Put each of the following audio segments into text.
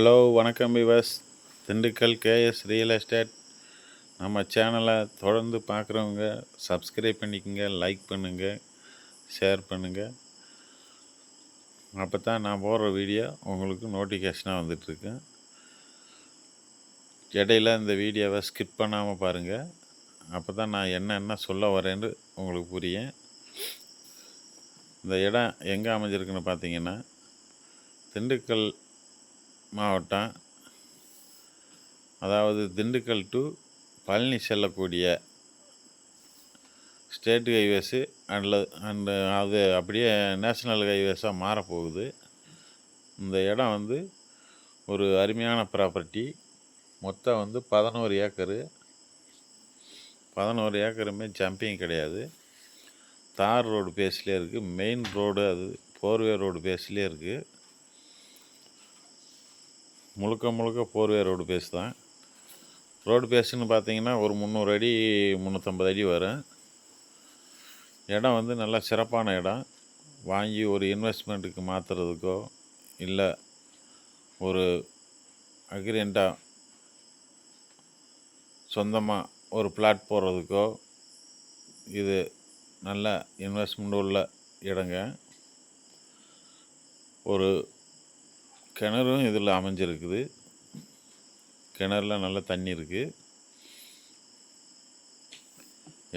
Hello வணக்கம் Vivas Dindigul KS real estate நம்ம சேனலை தொடர்ந்து பார்க்குறவங்க சப்ஸ்கிரைப் பண்ணிக்கோங்க லைக் பண்ணுங்கள் ஷேர் பண்ணுங்கள் அப்போ தான் நான் போடுற வீடியோ உங்களுக்கு நோட்டிஃபிகேஷனாக வந்துட்டுருக்கு. இடையில இந்த வீடியோவை ஸ்கிப் பண்ணாமல் பாருங்கள் அப்போ தான் நான் என்ன என்ன சொல்ல வரேன்னு உங்களுக்கு புரியும். இந்த இடம் எங்கே அமைஞ்சிருக்குன்னு பார்த்தீங்கன்னா திண்டுக்கல் மாவட்டம். அதாவது திண்டுக்கல் டு பழனி செல்லக்கூடிய ஸ்டேட் ஹைவேஸு அண்ட் அண்டு அது அப்படியே நேஷ்னல் ஹைவேஸாக மாறப்போகுது. இந்த இடம் வந்து ஒரு அருமையான ப்ராப்பர்ட்டி மொத்தம் வந்து பதினோரு ஏக்கரு. பதினோரு ஏக்கருமே ஜம்பிங் கிடையாது. தார் ரோடு பேஸ்லேயே இருக்குது மெயின் ரோடு அது ஃபோர்வே ரோடு பேஸ்லேயே இருக்குது முழுக்க முழுக்க ஃபோர்வே ரோடு பேஸ் தான். ரோடு பேஸ்னு பார்த்தீங்கன்னா ஒரு முந்நூறு அடி முந்நூற்றம்பது அடி வரும். இடம் வந்து நல்லா சிறப்பான இடம். வாங்கி ஒரு இன்வெஸ்ட்மெண்ட்டுக்கு மாற்றுறதுக்கோ இல்லை ஒரு அக்ரிமெண்ட்டாக சொந்தமாக ஒரு பிளாட் போடுறதுக்கோ இது நல்ல இன்வெஸ்ட்மெண்ட் உள்ள இடங்க. ஒரு கிணறும் இதில் அமைஞ்சிருக்குது. கிணறுல நல்ல தண்ணி இருக்குது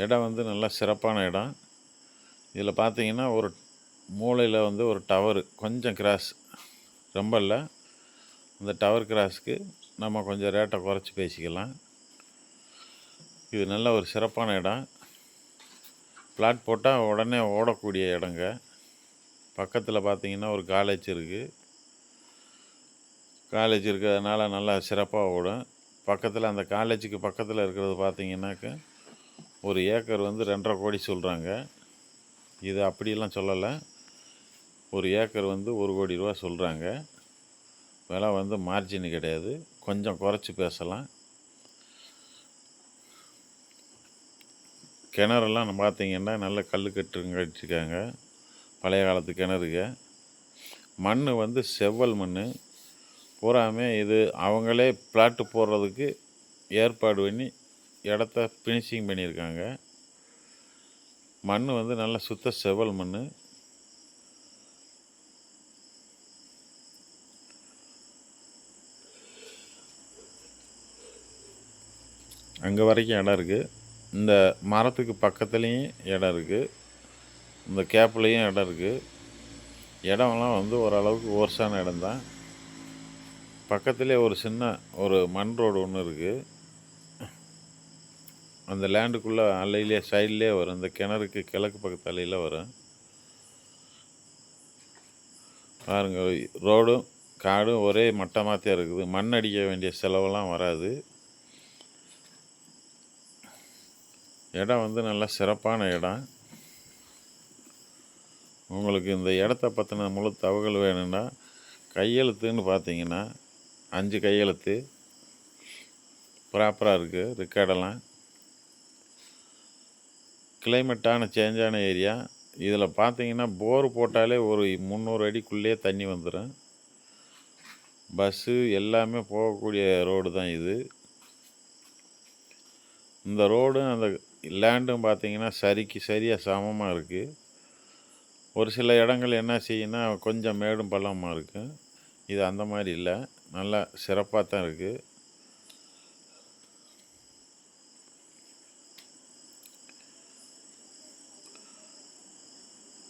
இடம் வந்து நல்லா சிறப்பான இடம். இதில் பார்த்தீங்கன்னா ஒரு மூலையில் வந்து ஒரு டவரு கொஞ்சம் கிராஸ். ரொம்ப இல்லை. அந்த டவர் கிராஸ்க்கு நம்ம கொஞ்சம் ரேட்டை குறைச்சி பேசிக்கலாம். இது நல்ல ஒரு சிறப்பான இடம். பிளாட் போட்டால் உடனே ஓடக்கூடிய இடங்க. பக்கத்தில் பார்த்தீங்கன்னா ஒரு காலேஜ் இருக்குது காலேஜ் இருக்கிறதுனால நல்லா சிறப்பாக ஓடும். பக்கத்தில் அந்த காலேஜுக்கு பக்கத்தில் இருக்கிறது பார்த்தீங்கன்னாக்க ஒரு ஏக்கர் வந்து ரெண்டரை கோடி சொல்கிறாங்க இது அப்படியெல்லாம் சொல்லலை. ஒரு ஏக்கர் வந்து ஒரு கோடி ரூபா சொல்கிறாங்க விலை வந்து மார்ஜின் கிடையாது. கொஞ்சம் குறைச்சி பேசலாம். கிணறெல்லாம் பார்த்திங்கன்னா நல்ல கல் கட்டுங்க கட்டிருக்காங்க பழைய காலத்து கிணறுங்க. மண் வந்து செவ்வல் மண் பூராமே இது அவங்களே பிளாட்டு போடுறதுக்கு ஏற்பாடு பண்ணி இடத்த ஃபினிஷிங் பண்ணியிருக்காங்க. மண் வந்து நல்ல சுத்த செவல் மண் அங்கே வரைக்கும் இடம் இருக்குது இந்த மரத்துக்கு பக்கத்துலேயும் இடம் இருக்குது இந்த கேப்லேயும் இடம் இருக்குது இடம்லாம் வந்து ஓரளவுக்கு ஓர்ஸான இடம்தான். பக்கத்துலேயே ஒரு சின்ன ஒரு மண் ரோடு ஒன்று இருக்குது அந்த லேண்டுக்குள்ளே அலையிலே சைட்லேயே வரும். இந்த கிணறுக்கு கிழக்கு பக்கத்து அலையில் வரும். பாருங்க ரோடும் காடும் ஒரே மட்டமாக தான் இருக்குது. மண் அடிக்க வேண்டிய செலவெல்லாம் வராது. இடம் வந்து நல்ல சிறப்பான இடம். உங்களுக்கு இந்த இடத்த பற்றின முழு தகவல் வேணும்னா கையெழுத்துன்னு பார்த்தீங்கன்னா அஞ்சு கையெழுத்து. ப்ராப்பராக இருக்குது ரெக்கார்டெல்லாம் கிளைமேட்டான சேஞ்சான ஏரியா இதில் பார்த்தீங்கன்னா போர் போட்டாலே ஒரு முந்நூறு அடிக்குள்ளேயே தண்ணி வந்துடும் பஸ்ஸு எல்லாமே போகக்கூடிய ரோடு தான் இது. இந்த ரோடும் அந்த லேண்டும் பார்த்தீங்கன்னா சரிக்கு சரியாக சமமாக இருக்குது ஒரு சில இடங்கள் என்ன செய்யுன்னா கொஞ்சம் மேடும் பள்ளமாக இருக்குது இது அந்த மாதிரி இல்லை. நல்லா சிறப்பாக தான் இருக்குது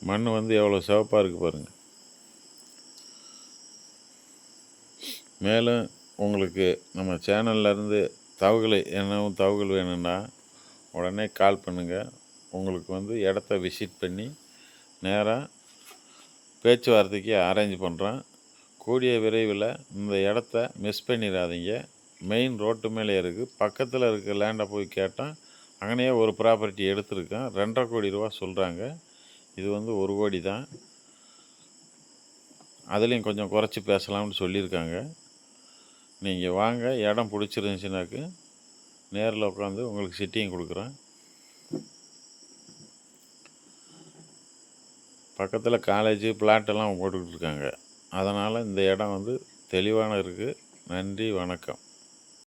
மண் வந்து எவ்வளோ சிவப்பாக இருக்குது பாருங்கள் மேலும் உங்களுக்கு நம்ம சேனல்லேருந்து தகவல் என்னவும் தகவல் வேணும்னா உடனே கால் பண்ணுங்கள் உங்களுக்கு வந்து இடத்த விசிட் பண்ணி நேராக பேச்சுவார்த்தைக்கு அரேஞ்ச் பண்ணுறோம் கூடிய விரைவில் இந்த இடத்த மிஸ் பண்ணிடாதீங்க. மெயின் ரோட்டு மேலே இருக்குது பக்கத்தில் இருக்க லேண்டை போய் கேட்டால் அங்கனையே ஒரு ப்ராப்பர்ட்டி எடுத்திருக்கேன். ரெண்டரை கோடி ரூபா சொல்கிறாங்க இது வந்து ஒரு கோடி தான். அதுலேயும் கொஞ்சம் குறைச்சி பேசலாம்னு சொல்லியிருக்காங்க. நீங்கள் வாங்க இடம் பிடிச்சிருந்துச்சுனாக்கு நேரில் உட்காந்து உங்களுக்கு சிட்டியும் கொடுக்குறேன். பக்கத்தில் காலேஜு பிளாட்டெல்லாம் போட்டுக்கிட்டு இருக்காங்க. அதனால் இந்த இடம் வந்து தெளிவான இருக்குது நன்றி வணக்கம்.